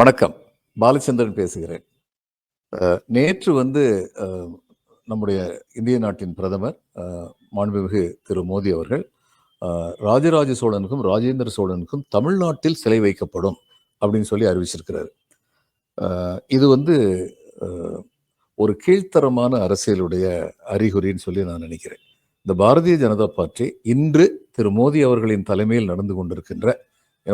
வணக்கம். பாலச்சந்திரன் பேசுகிறேன். நேற்று வந்து நம்முடைய இந்திய நாட்டின் பிரதமர் மாண்புமிகு திரு மோடி அவர்கள் ராஜராஜ சோழனுக்கும் ராஜேந்திர சோழனுக்கும் தமிழ்நாட்டில் சிலை வைக்கப்படும் அப்படின்னு சொல்லி அறிவிச்சிருக்கிறார். இது வந்து ஒரு கீழ்த்தரமான அரசியலுடைய அறிகுறின்னு சொல்லி நான் நினைக்கிறேன். இந்த பாரதிய ஜனதா பார்ட்டி இன்று திரு மோடி அவர்களின் தலைமையில் நடந்து கொண்டிருக்கின்ற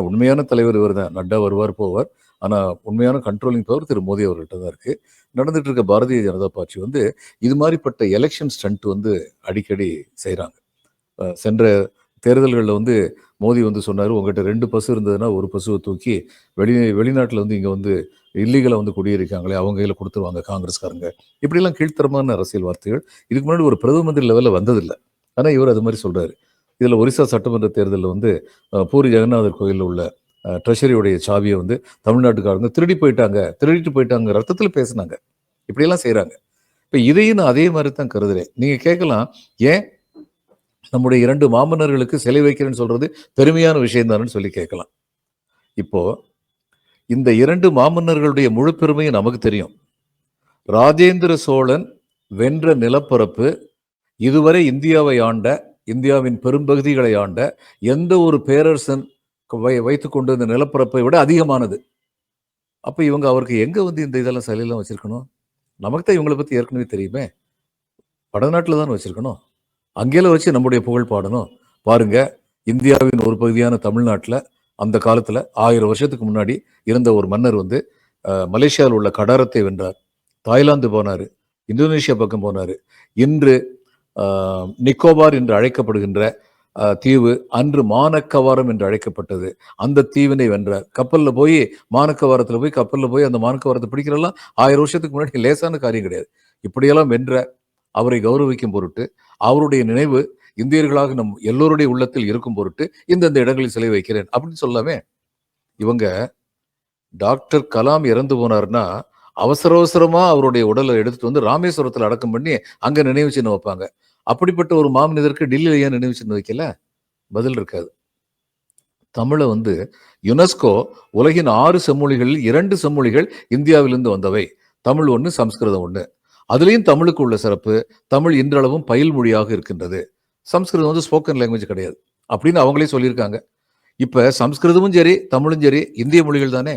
உண்மையான தலைவர் இவர் தான் நட்டா வருவார் போவார். ஆனால் உண்மையான கண்ட்ரோலிங் பவர் திரு மோடி அவர்கள்ட்ட தான் இருக்குது நடந்துட்டு இருக்க பாரதிய ஜனதா பார்ட்டி வந்து இது மாதிரிப்பட்ட எலெக்ஷன் ஸ்டண்ட் வந்து அடிக்கடி செய்கிறாங்க சென்ற தேர்தல்களில் வந்து மோடி வந்து சொன்னார் உங்ககிட்ட ரெண்டு பசு இருந்ததுன்னா ஒரு பசுவை தூக்கி வெளி வெளிநாட்டில் வந்து இங்கே வந்து இல்லீகலாக வந்து குடியிருக்காங்களே அவங்க கையில் கொடுத்துருவாங்க காங்கிரஸ்காரங்க. இப்படிலாம் கீழ்த்தரமான அரசியல் வார்த்தைகள் இதுக்கு முன்னாடி ஒரு பிரதம மந்திரி லெவலில் வந்ததில்லை. ஆனால் இவர் அது மாதிரி சொல்கிறாரு இதில் ஒரிசா சட்டமன்ற தேர்தலில் வந்து பூரி ஜெகநாதர் கோயிலில் உள்ள ட்ரெஷரியுடைய சாவியை வந்து தமிழ்நாட்டுக்காரங்க திருடி போயிட்டாங்க திருடிட்டு போயிட்டாங்க ரத்தத்தில் பேசுனாங்க. இப்படியெல்லாம் செய்கிறாங்க இப்போ இதையும் நான் அதே மாதிரி தான் கருதுகிறேன் நீங்கள் கேட்கலாம் ஏன் நம்முடைய இரண்டு மாமன்னர்களுக்கு சிலை வைக்கிறேன்னு சொல்கிறது பெருமையான விஷயம்தானு சொல்லி கேட்கலாம். இப்போது இந்த இரண்டு மாமன்னர்களுடைய முழு பெருமையும் நமக்கு தெரியும். ராஜேந்திர சோழன் வென்ற நிலப்பரப்பு இதுவரை இந்தியாவை ஆண்ட இந்தியாவின் பெரும்பகுதிகளை ஆண்ட எந்த ஒரு பேரரசன் வை வைத்துக் கொண்டு இந்த நிலப்பரப்பை விட அதிகமானது. அப்போ இவங்க அவருக்கு எங்கே வந்து இந்த இதெல்லாம் சிலையெல்லாம் வச்சுருக்கணும்? நமக்கு தான் இவங்களை பற்றி ஏற்கனவே தெரியுமே. வடநாட்டில் தான் வச்சுருக்கணும்? அங்கேயெல்லாம் வச்சு நம்முடைய புகழ் பாடணும். பாருங்க இந்தியாவின் ஒரு பகுதியான தமிழ்நாட்டில் அந்த காலத்தில் ஆயிரம் வருஷத்துக்கு முன்னாடி இருந்த ஒரு மன்னர் வந்து மலேசியாவில் உள்ள கடாரத்தை வென்றார். தாய்லாந்து போனார். இந்தோனேஷியா பக்கம் போனார். இன்று நிக்கோபார் என்று அழைக்கப்படுகின்ற தீவு அன்று மானக்கவாரம் என்று அழைக்கப்பட்டது. அந்த தீவினை வென்றார் கப்பல்ல போய் மானக்கவாரத்தில் போய் கப்பல்ல போய் அந்த மானக்கவாரத்தை பிடிக்கிறதெல்லாம் ஆயிரம் வருஷத்துக்கு முன்னாடி லேசான காரியம் கிடையாது. இப்படியெல்லாம் வென்ற அவரை கௌரவிக்கும் பொருட்டு அவருடைய நினைவு இந்தியர்களாக நம் எல்லோருடைய உள்ளத்தில் இருக்கும் பொருட்டு இந்தந்த இடங்களில் சிலை வைக்கிறேன் அப்படின்னு சொல்லாமே இவங்க டாக்டர் கலாம் இறந்து போனார்னா அவசர அவசரமா அவருடைய உடலை எடுத்துட்டு வந்து ராமேஸ்வரத்தில் அடக்கம் பண்ணி அங்க நினைவு சின்ன வைப்பாங்க. அப்படிப்பட்ட ஒரு மாமனிதருக்கு டில்லியில் ஏன் நினைவு சின்னம் வைக்கல? பதில் இருக்காது. தமிழை வந்து யுனெஸ்கோ உலகின் ஆறு செம்மொழிகளில் இரண்டு செம்மொழிகள் இந்தியாவிலிருந்து வந்தவை. தமிழ் ஒன்று சம்ஸ்கிருதம் ஒன்று அதுலேயும் தமிழுக்கு உள்ள சிறப்பு தமிழ் இன்றளவும் பயில் மொழியாக இருக்கின்றது. சம்ஸ்கிருதம் வந்து ஸ்போக்கன் லாங்குவேஜ் கிடையாது. அப்படின்னு அவங்களே சொல்லியிருக்காங்க. இப்போ சம்ஸ்கிருதமும் சரி தமிழும் சரி இந்திய மொழிகள் தானே?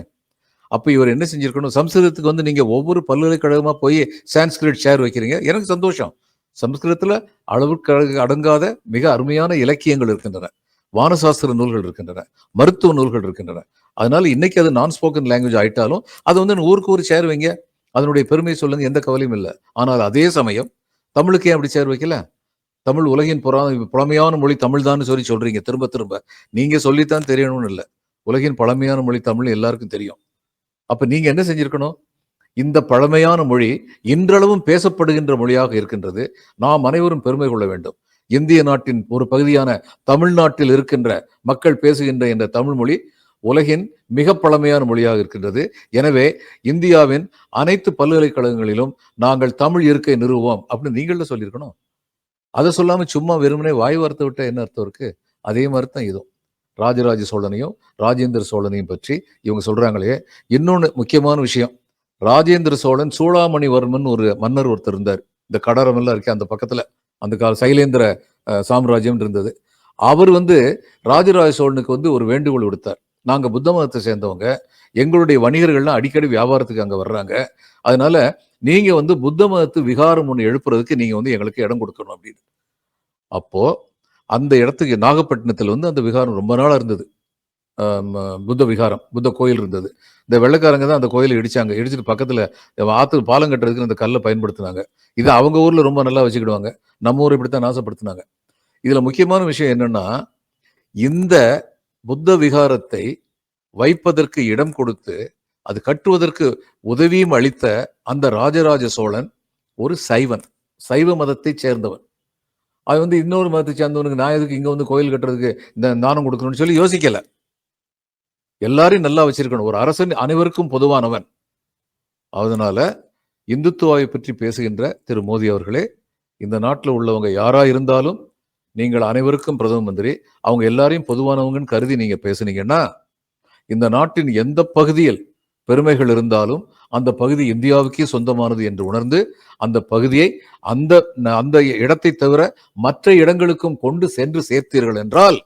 அப்போ இவர் என்ன செஞ்சிருக்கணும்? சம்ஸ்கிருதத்துக்கு வந்து நீங்கள் ஒவ்வொரு பல்கலைக்கழகமாக போய் சான்ஸ்கிரிட் ஷேர் வைக்கிறீங்க. எனக்கு சந்தோஷம். சமஸ்கிருதத்தில் அளவுக்கு அடங்காத மிக அருமையான இலக்கியங்கள் இருக்கின்றன. வானசாஸ்திர நூல்கள் இருக்கின்றன. மருத்துவ நூல்கள் இருக்கின்றன. அதனால இன்னைக்கு அது நான் ஸ்போக்கன் லாங்குவேஜ் ஆயிட்டாலும் அது வந்து ஊருக்கு ஊர் சேர் வைங்க. அதனுடைய பெருமையை சொல்லுங்க எந்த கவலையும் இல்லை. ஆனால் அதே சமயம் தமிழுக்கு ஏன் அப்படி சேர் வைக்கல? தமிழ் உலகின் புறா புலமையான மொழி தமிழ் தான் சொல்லி சொல்றீங்க. திரும்ப திரும்ப. நீங்க சொல்லித்தான் தெரியணும்னு இல்லை. உலகின் பழமையான மொழி தமிழ் எல்லாருக்கும் தெரியும். அப்ப நீங்க என்ன செஞ்சிருக்கணும்? இந்த பழமையான மொழி இன்றளவும் பேசப்படுகின்ற மொழியாக இருக்கின்றது. நாம் அனைவரும் பெருமை கொள்ள வேண்டும். இந்திய நாட்டின் ஒரு பகுதியான தமிழ்நாட்டில் இருக்கின்ற மக்கள் பேசுகின்ற இந்த தமிழ் மொழி உலகின் மிக பழமையான மொழியாக இருக்கின்றது. எனவே இந்தியாவின் அனைத்து பல்கலைக்கழகங்களிலும் நாங்கள் தமிழ் இருக்கை நிறுவுவோம் அப்படின்னு நீங்கள சொல்லியிருக்கணும். அதை சொல்லாமல் சும்மா வெறுமனே வாய் வார்த்தை விட்ட என்ன அர்த்தம் இருக்கு? அதே மாதிரி தான் இதுவும். ராஜராஜ சோழனையும் ராஜேந்திர சோழனையும் பற்றி இவங்க சொல்றாங்களே. இன்னொன்று முக்கியமான விஷயம். ராஜேந்திர சோழன் சூளாமணிவர்மன் ஒரு மன்னர் ஒருத்தர் இருந்தார். இந்த கடரம் எல்லாம் இருக்கு அந்த பக்கத்துல. அந்த கால சைலேந்திர சாம்ராஜ்யம் இருந்தது. அவர் வந்து ராஜராஜ சோழனுக்கு வந்து ஒரு வேண்டுகோள் விடுத்தார். நாங்க புத்த மதத்தை சேர்ந்தவங்க எங்களுடைய வணிகர்கள்லாம் அடிக்கடி வியாபாரத்துக்கு அங்க வர்றாங்க. அதனால நீங்க வந்து புத்த மதத்து விகாரம் ஒன்று எழுப்புறதுக்கு நீங்க வந்து எங்களுக்கு இடம் கொடுக்கணும் அப்படின்னு. அப்போ அந்த இடத்துக்கு நாகப்பட்டினத்தில் வந்து அந்த விகாரம் ரொம்ப நாளாக இருந்தது. புத்த விகாரம் புத்த கோயில் இருந்தது. இந்த வெள்ளைக்காரங்க தான் அந்த கோயிலை இடிச்சாங்க. இடிச்சிட்டு பக்கத்தில் ஆத்து பாலம் கட்டுறதுக்கு அந்த கல்லை பயன்படுத்தினாங்க. இது அவங்க ஊரில் ரொம்ப நல்லா வச்சுக்கிடுவாங்க. நம்ம ஊர் இப்படித்தான் நாசப்படுத்தினாங்க. இதில் முக்கியமான விஷயம் என்னன்னா இந்த புத்த விகாரத்தை வைப்பதற்கு இடம் கொடுத்து அது கட்டுவதற்கு உதவியும் அளித்த அந்த ராஜராஜ சோழன் ஒரு சைவன். சைவ மதத்தை சேர்ந்தவன். அது வந்து இன்னொரு மதத்தை சேர்ந்தவனுக்கு நான் எதுக்கு இங்கே வந்து கோயில் கட்டுறதுக்கு இந்த தானம் கொடுக்கணும்னு சொல்லி யோசிக்கலை. எல்லாரையும் நல்லா வச்சிருக்கணும். ஒரு அரசன் அனைவருக்கும் பொதுவானவன். அதனால இந்துத்துவாவை பற்றி பேசுகின்ற திரு மோடி அவர்களே இந்த நாட்டில் உள்ளவங்க யாரா இருந்தாலும் நீங்கள் அனைவருக்கும் பிரதம மந்திரி அவங்க எல்லாரையும் பொதுவானவங்கன்னு கருதி நீங்க பேசுனீங்கன்னா இந்த நாட்டின் எந்த பகுதியில் பெருமைகள் இருந்தாலும் அந்த பகுதி இந்தியாவுக்கே சொந்தமானது என்று உணர்ந்து அந்த பகுதியை அந்த அந்த இடத்தை தவிர மற்ற இடங்களுக்கும் கொண்டு சென்று சேர்த்தீர்கள் என்றால்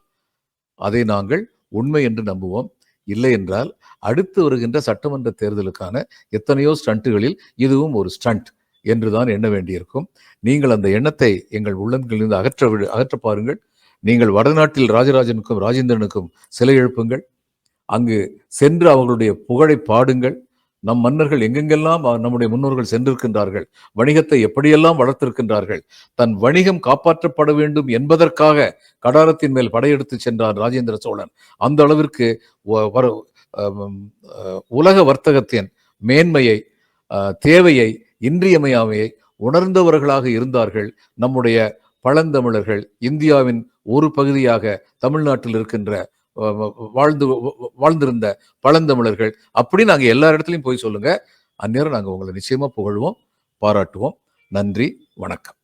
அதை நாங்கள் உண்மை என்று நம்புவோம். இல்லை என்றால் அடுத்து வருகின்ற சட்டமன்ற தேர்தலுக்கான எத்தனையோ ஸ்டண்ட்டுகளில் இதுவும் ஒரு ஸ்டண்ட் என்றுதான் எண்ண வேண்டியிருக்கும். நீங்கள் அந்த எண்ணத்தை எங்கள் உள்ளங்களிலிருந்து அகற்ற விடு- அகற்ற பாருங்கள். நீங்கள் வடநாட்டில் ராஜராஜனுக்கும் ராஜேந்திரனுக்கும் சிலை எழுப்புங்கள். அங்கு சென்று அவர்களுடைய புகழை பாடுங்கள். நம் மன்னர்கள் எங்கெங்கெல்லாம் நம்முடைய முன்னோர்கள் சென்றிருக்கின்றார்கள் வணிகத்தை எப்படியெல்லாம் வளர்த்திருக்கின்றார்கள் தன் வணிகம் காப்பாற்றப்பட வேண்டும் என்பதற்காக கடாரத்தின் மேல் படையெடுத்து சென்றார் ராஜேந்திர சோழன். அந்த அளவிற்கு உலக வர்த்தகத்தின் மேன்மையை தேவையை இன்றியமையாமையை உணர்ந்தவர்களாக இருந்தார்கள் நம்முடைய பழந்தமிழர்கள் இந்தியாவின் ஒரு பகுதியாக தமிழ்நாட்டில் இருக்கின்ற வாழ்ந்து வாழ்ந்திருந்த பழந்தமிழர்கள். அப்படி நாங்கள் எல்லா இடத்துலையும் போய் சொல்லுங்க. அந்நேரம் நாங்கள் உங்களை நிச்சயமா புகழ்வோம் பாராட்டுவோம். நன்றி வணக்கம்.